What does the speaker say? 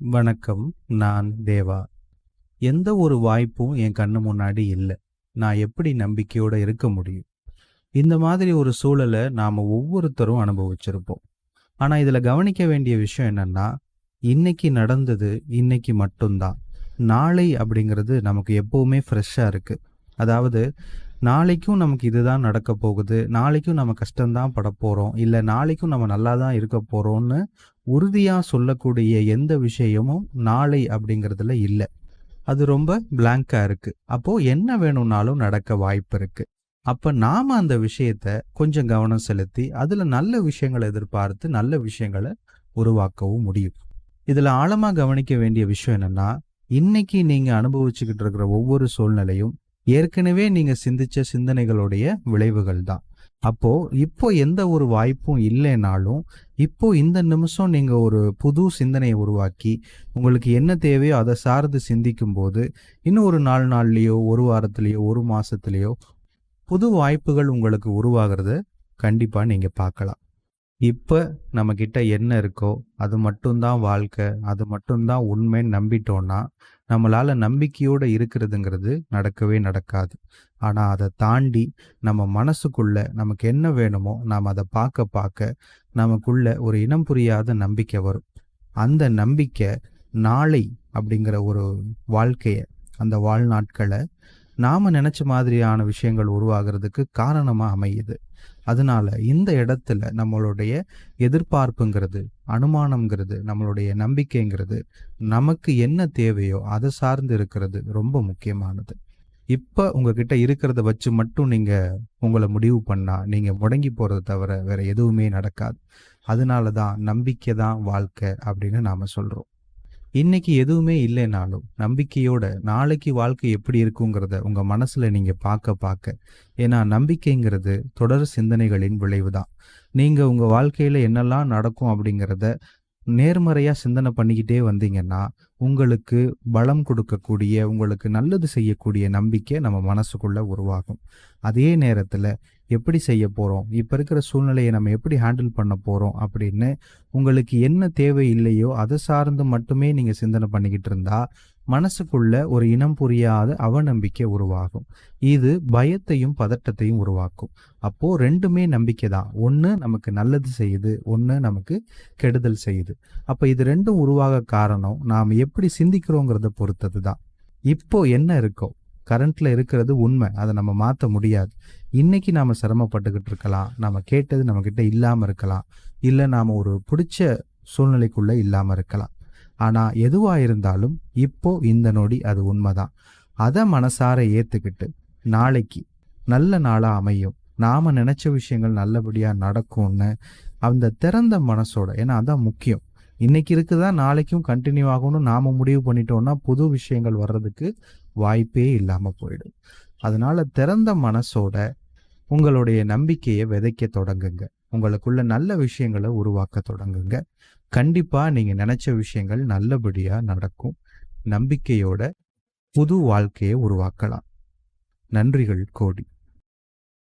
வணக்கம் நான் தேவா. எந்த ஒரு வாய்ப்பும் என் கண்ணு முன்னாடி இல்லை. நான் எப்படி நம்பிக்கையோடு இருக்க முடியும்? இந்த மாதிரி ஒரு சூழலை நாம் ஒவ்வொருத்தரும் அனுபவிச்சிருப்போம். ஆனால் இதில் கவனிக்க வேண்டிய விஷயம் என்னன்னா இன்னைக்கு நடந்தது இன்னைக்கு மட்டும்தான். நாளை அப்படிங்கிறது நமக்கு எப்போவுமே ஃப்ரெஷ்ஷாக இருக்குது அதாவது நாளைக்கும் நமக்கு இதுதான் நடக்க போகுது. நாளைக்கும் நம்ம கஷ்டம்தான் பட போகிறோம் இல்லை நாளைக்கும் நம்ம நல்லா தான் இருக்க போகிறோம்னு உறுதியாக சொல்லக்கூடிய எந்த விஷயமும் நாளை அப்படிங்கிறதுல இல்லை. அது ரொம்ப பிளாங்காக இருக்குது அப்போது என்ன வேணும்னாலும் நடக்க வாய்ப்பு இருக்குது அப்போ நாம் அந்த விஷயத்த கொஞ்சம் கவனம் செலுத்தி அதில் நல்ல விஷயங்களை எதிர்பார்த்து நல்ல விஷயங்களை உருவாக்கவும் முடியும். இதில் ஆழமாக கவனிக்க வேண்டிய விஷயம் என்னென்னா இன்னைக்கு நீங்கள் அனுபவிச்சுக்கிட்டு இருக்கிற ஒவ்வொரு சூழ்நிலையும் ஏற்கனவே நீங்க சிந்திச்ச சிந்தனைகளுடைய விளைவுகள் தான். அப்போ இப்போ எந்த ஒரு வாய்ப்பும் இல்லைனாலும் இப்போ இந்த நிமிஷம் நீங்க ஒரு புது சிந்தனையை உருவாக்கி உங்களுக்கு என்ன தேவையோ அதை சார்ந்து சிந்திக்கும் போது இன்னும் ஒரு நாலு நாள்லயோ ஒரு வாரத்திலேயோ ஒரு மாசத்திலேயோ புது வாய்ப்புகள் உங்களுக்கு உருவாகிறத கண்டிப்பா நீங்க பார்க்கலாம். இப்போ நம்மக்கிட்ட என்ன இருக்கோ அது மட்டும்தான் வாழ்க்கை அது மட்டும்தான் உண்மைன்னு நம்பிட்டோன்னா நம்மளால் நம்பிக்கையோடு இருக்கிறதுங்கிறது நடக்கவே நடக்காது. ஆனால் அதை தாண்டி நம்ம மனசுக்குள்ள நமக்கு என்ன வேணுமோ நாம் அதை பார்க்க பார்க்க நமக்குள்ள ஒரு இனம் புரியாத நம்பிக்கை வரும். அந்த நம்பிக்கை நாளை அப்படிங்கிற ஒரு வாழ்க்கையை அந்த வாழ்நாட்களை நாம் நினச்ச மாதிரியான விஷயங்கள் உருவாகிறதுக்கு காரணமாக அமையுது. அதனால இந்த இடத்துல நம்மளுடைய எதிர்பார்ப்புங்கிறது அனுமானம்ங்கிறது நம்மளுடைய நம்பிக்கைங்கிறது நமக்கு என்ன தேவையோ அதை சார்ந்து இருக்கிறது ரொம்ப முக்கியமானது. இப்போ உங்ககிட்ட இருக்கிறத வச்சு மட்டும் நீங்கள் உங்களை முடிவு பண்ணால் நீங்கள் முடங்கி போகிறத தவிர வேற எதுவுமே நடக்காது. அதனால தான் நம்பிக்கை தான் வாழ்க்கை அப்படின்னு நாம் சொல்கிறோம் இன்னைக்கு எதுவுமே இல்லைனாலும் நம்பிக்கையோட நாளைக்கு வாழ்க்கை எப்படி இருக்குங்கிறத உங்க மனசுல நீங்க பார்க்க பார்க்க. ஏன்னா நம்பிக்கைங்கிறது தொடர் சிந்தனைகளின் விளைவு தான் நீங்க உங்க வாழ்க்கையில என்னெல்லாம் நடக்கும் அப்படிங்கிறத நேர்மறையா சிந்தனை பண்ணிக்கிட்டே வந்தீங்கன்னா உங்களுக்கு பலம் கொடுக்கக்கூடிய உங்களுக்கு நல்லது செய்யக்கூடிய நம்பிக்கை நம்ம மனசுக்குள்ள உருவாகும். அதே நேரத்துல எப்படி செய்ய போகிறோம் இப்போ இருக்கிற சூழ்நிலையை நம்ம எப்படி ஹேண்டில் பண்ண போகிறோம் அப்படின்னு உங்களுக்கு என்ன தேவை இல்லையோ அதை சார்ந்து மட்டுமே நீங்கள் சிந்தனை பண்ணிக்கிட்டு இருந்தா மனசுக்குள்ள ஒரு இனம் புரியாத அவநம்பிக்கை உருவாகும். இது பயத்தையும் பதட்டத்தையும் உருவாக்கும். அப்போ ரெண்டுமே நம்பிக்கை தான். ஒன்று நமக்கு நல்லது செய்யுது ஒன்று நமக்கு கெடுதல் செய்யுது. அப்போ இது ரெண்டும் உருவாக காரணம் நாம் எப்படி சிந்திக்கிறோங்கிறத பொறுத்தது தான். இப்போ என்ன இருக்கோ கரண்ட்ல இருக்கிறது உண்மை. அதை நம்ம மாற்ற முடியாது. இன்னைக்கு நாம சிரமப்பட்டுக்கிட்டு இருக்கலாம். நம்ம கேட்டது நம்ம கிட்ட இல்லாம இருக்கலாம். இல்லை நாம ஒரு பிடிச்ச சூழ்நிலைக்குள்ள இல்லாம இருக்கலாம். ஆனா எதுவா இருந்தாலும் இப்போ இந்த நொடி அது உண்மைதான். அதை மனசார ஏத்துக்கிட்டு நாளைக்கு நல்ல நாளா அமையும். நாம நினைச்ச விஷயங்கள் நல்லபடியா நடக்கும்னு அந்த திறந்த மனசோட ஏன்னா அதான் முக்கியம். இன்னைக்கு இருக்குதா? நாளைக்கும் கண்டினியூ ஆகணும்னு நாம முடிவு பண்ணிட்டோம்னா புது விஷயங்கள் வர்றதுக்கு வாய்ப்பே இல்லாம போயிடும். அதனால திறந்த மனசோட உங்களுடைய நம்பிக்கையை விதைக்க தொடங்குங்க. உங்களுக்குள்ள நல்ல விஷயங்களை உருவாக்க தொடங்குங்க. கண்டிப்பா நீங்க நினைச்ச விஷயங்கள் நல்லபடியா நடக்கும். நம்பிக்கையோட புது வாழ்க்கையை உருவாக்கலாம். நன்றிகள் கோடி.